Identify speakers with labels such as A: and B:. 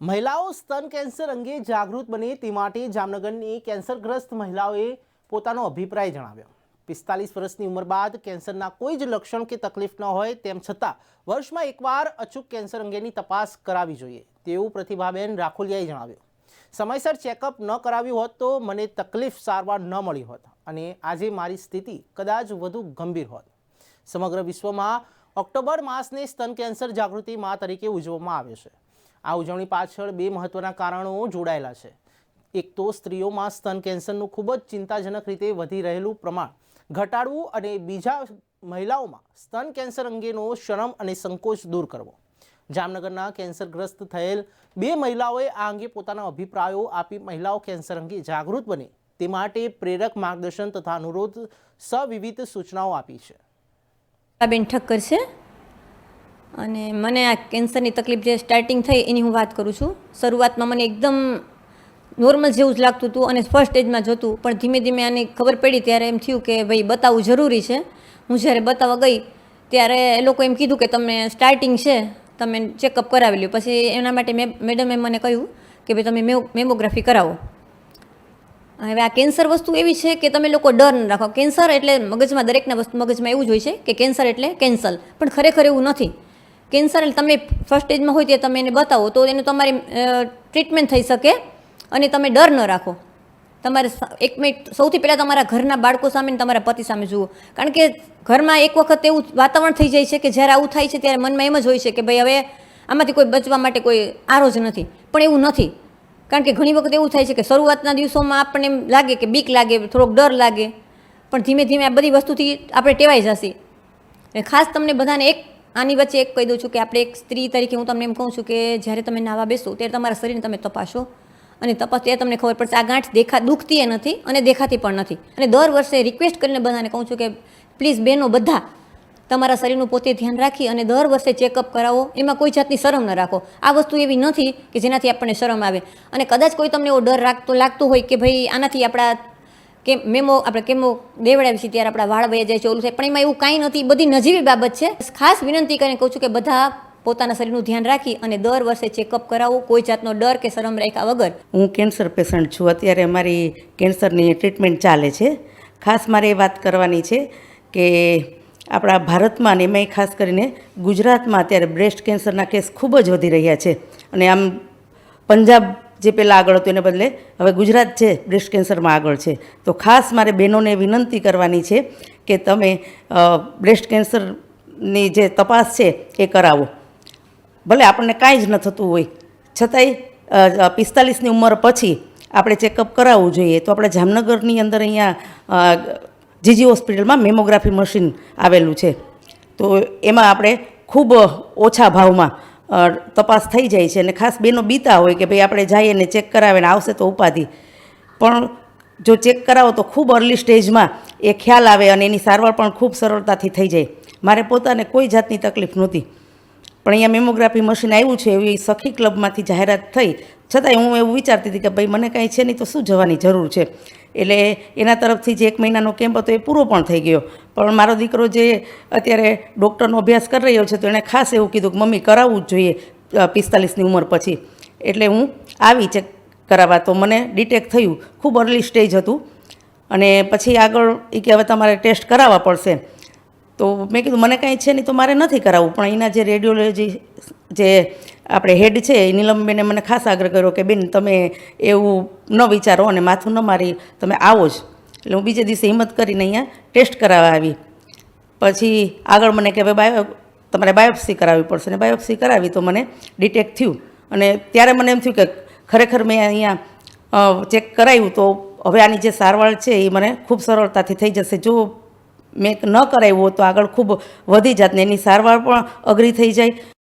A: મહિલાઓ સ્તન કેન્સર અંગે જાગૃત બને તે માટે જામનગરની કેન્સરગ્રસ્ત મહિલાઓએ પોતાનો અભિપ્રાય જણાવ્યો. પિસ્તાલીસ વર્ષની ઉંમર બાદ કેન્સરના કોઈ જ લક્ષણ કે તકલીફ ન હોય તેમ છતાં વર્ષમાં એકવાર અચૂક કેન્સર અંગેની તપાસ કરાવવી જોઈએ, તેવું પ્રતિભાબેન રાખોલિયાએ જણાવ્યું. સમયસર ચેકઅપ ન કરાવ્યું હોત તો મને તકલીફ સારવાર ન મળી હોત અને આજે મારી સ્થિતિ કદાચ વધુ ગંભીર હોત. સમગ્ર વિશ્વમાં ઓક્ટોબર માસને સ્તન કેન્સર જાગૃતિ મા તરીકે ઉજવવામાં આવે છે. આ ઉજવણી પાછળ બે મહત્વના કારણો જોડાયેલા છે. એક તો સ્ત્રીઓમાં સ્તન કેન્સરનું ખૂબ જ ચિંતાજનક રીતે વધી રહેલું પ્રમાણ ઘટાડવું અને બીજા મહિલાઓમાં સ્તન કેન્સર અંગેનો શરમ અને સંકોચ દૂર કરવો. જામનગરના કેન્સરગ્રસ્ત થયેલ બે મહિલાઓએ આ અંગે પોતાના અભિપ્રાયો આપી મહિલાઓ કેન્સર અંગે જાગૃત બને તે માટે પ્રેરક માર્ગદર્શન તથા અનુરોધ સવિવિધ સૂચનાઓ આપી છે.
B: બેન ઠક્કર છે. અને મને આ કેન્સરની તકલીફ જે સ્ટાર્ટિંગ થઈ એની હું વાત કરું છું. શરૂઆતમાં મને એકદમ નોર્મલ જેવું જ લાગતું હતું અને ફર્સ્ટ સ્ટેજમાં જોતું પણ ધીમે ધીમે આની ખબર પડી ત્યારે એમ થયું કે ભાઈ, બતાવવું જરૂરી છે. હું જ્યારે બતાવવા ગઈ ત્યારે એ લોકો એમ કીધું કે તમે સ્ટાર્ટિંગ છે, તમે ચેકઅપ કરાવી લ્યો. પછી એના માટે મેં મેડમે મને કહ્યું કે ભાઈ, તમે મેમોગ્રાફી કરાવો. હવે આ કેન્સર વસ્તુ એવી છે કે તમે લોકો ડર ન રાખો. કેન્સર એટલે મગજમાં, દરેકના વસ્તુ મગજમાં એવું જ હોય છે કે કેન્સર એટલે કેન્સલ પણ ખરેખર એવું નથી. કેન્સર તમે ફર્સ્ટ સ્ટેજમાં હોય તે તમે એને બતાવો, તો એનું તમારી ટ્રીટમેન્ટ થઈ શકે અને તમે ડર ન રાખો. તમારે એક મિનિટ, સૌથી પહેલાં તમારા ઘરના બાળકો સામે તમારા પતિ સામે જુઓ. કારણ કે ઘરમાં એક વખત એવું વાતાવરણ થઈ જાય છે કે જ્યારે આવું થાય છે ત્યારે મનમાં એમ જ હોય છે કે ભાઈ હવે આમાંથી કોઈ બચવા માટે કોઈ આરો જ નથી. પણ એવું નથી. કારણ કે ઘણી વખત એવું થાય છે કે શરૂઆતના દિવસોમાં આપણને એમ લાગે કે બીક લાગે, થોડોક ડર લાગે. પણ ધીમે ધીમે આ બધી વસ્તુથી આપણે ટેવાઈ જશે. ખાસ તમને બધાને એક આની વચ્ચે એક કહી દઉં છું કે આપણે એક સ્ત્રી તરીકે હું તમને એમ કહું છું કે જ્યારે તમે નાવા બેસો ત્યારે તમારા શરીરને તમે તપાસો. અને તપાસ ત્યારે તમને ખબર પડશે આ ગાંઠ દેખા, દુખતી નથી અને દેખાતી પણ નથી. અને દર વર્ષે રિક્વેસ્ટ કરીને બધાને કહું છું કે પ્લીઝ બહેનો બધા તમારા શરીરનું પોતે ધ્યાન રાખી અને દર વર્ષે ચેકઅપ કરાવો. એમાં કોઈ જાતની શરમ ન રાખો. આ વસ્તુ એવી નથી કે જેનાથી આપણને શરમ આવે. અને કદાચ કોઈ તમને એવો ડર રાખતો, લાગતો હોય કે ભાઈ આનાથી આપણા કે મેમો આપણે કેમો દેવડાવી છીએ ત્યારે આપણા વાળ વયા જાય છે, ઓલું થાય પણ એમાં એવું કાંઈ નથી. બધી નજીવી બાબત છે. ખાસ વિનંતી કરીને કહું છું કે બધા પોતાના શરીરનું ધ્યાન રાખી અને દર વર્ષે ચેકઅપ કરાવો, કોઈ જાતનો ડર કે શરમ રાખ્યા વગર.
C: હું કેન્સર પેશન્ટ છું. અત્યારે મારી કેન્સરની ટ્રીટમેન્ટ ચાલે છે. ખાસ મારે એ વાત કરવાની છે કે આપણા ભારતમાં ને એમાંય ખાસ કરીને ગુજરાતમાં અત્યારે બ્રેસ્ટ કેન્સરના કેસ ખૂબ જ વધી રહ્યા છે. અને આમ પંજાબ જે પહેલાં આગળ હતું એને બદલે હવે ગુજરાત છે, બ્રેસ્ટ કેન્સરમાં આગળ છે. તો ખાસ મારે બહેનોને વિનંતી કરવાની છે કે તમે બ્રેસ્ટ કેન્સરની જે તપાસ છે એ કરાવો. ભલે આપણને કાંઈ જ ન થતું હોય. છતાંય પિસ્તાલીસની ઉંમર પછી આપણે ચેકઅપ કરાવવું જોઈએ. તો આપણે જામનગરની અંદર અહીંયા જીજી હોસ્પિટલમાં મેમોગ્રાફી મશીન આવેલું છે. તો એમાં આપણે ખૂબ ઓછા ભાવમાં તપાસ થઈ જાય છે અને ખાસ બેનો બીતા હોય કે ભાઈ આપણે જઈએ ને ચેક કરાવે ને આવશે તો ઉપાધિ. પણ જો ચેક કરાવો તો ખૂબ અર્લી સ્ટેજમાં એ ખ્યાલ આવે અને એની સારવાર પણ ખૂબ સરળતાથી થઈ જાય. મારે પોતાને કોઈ જાતની તકલીફ નહોતી. પણ અહીંયા મેમોગ્રાફી મશીન આવ્યું છે, એવી સખી ક્લબમાંથી જાહેરાત થઈ. છતાંય હું એવું વિચારતી હતી કે ભાઈ મને કાંઈ છે નહીં તો શું જવાની જરૂર છે? એટલે એના તરફથી જે એક મહિનાનો કેમ્પ હતો એ પૂરો પણ થઈ ગયો. પણ મારો દીકરો જે અત્યારે ડૉક્ટરનો અભ્યાસ કરી રહ્યો છે તો એણે ખાસ એવું કીધું કે મમ્મી કરાવવું જ જોઈએ પિસ્તાલીસની ઉંમર પછી. એટલે હું આવી ચેક કરાવવા. તો મને ડિટેક્ટ થયું, ખૂબ અર્લી સ્ટેજ હતું. અને પછી આગળ એ કે હવે તમારે ટેસ્ટ કરાવવા પડશે. તો મેં કીધું, મને કાંઈ છે નહીં તો મારે નથી કરાવવું. પણ એના જે રેડિયોલોજી જે આપણે હેડ છે, એ નીલમબેને મને ખાસ આગ્રહ કર્યો કે બેન, તમે એવું ન વિચારો અને માથું ન મારી, તમે આવો જ. એટલે હું બીજે દિવસે હિંમત કરીને અહીંયા ટેસ્ટ કરાવવા આવી. પછી આગળ મને કે ભાઈ, બાયો, તમારે બાયોપ્સી કરાવવી પડશે. ને બાયોપ્સી કરાવી તો મને ડિટેક્ટ થયું. અને ત્યારે મને એમ થયું કે ખરેખર મેં અહીંયા ચેક કરાવ્યું તો હવે આની જે સારવાર છે એ મને ખૂબ સરળતાથી થઈ જશે. જો મેં ન કરાવ્યું તો આગળ ખૂબ વધી જાત ને એની સારવાર પણ અઘરી થઈ જાય.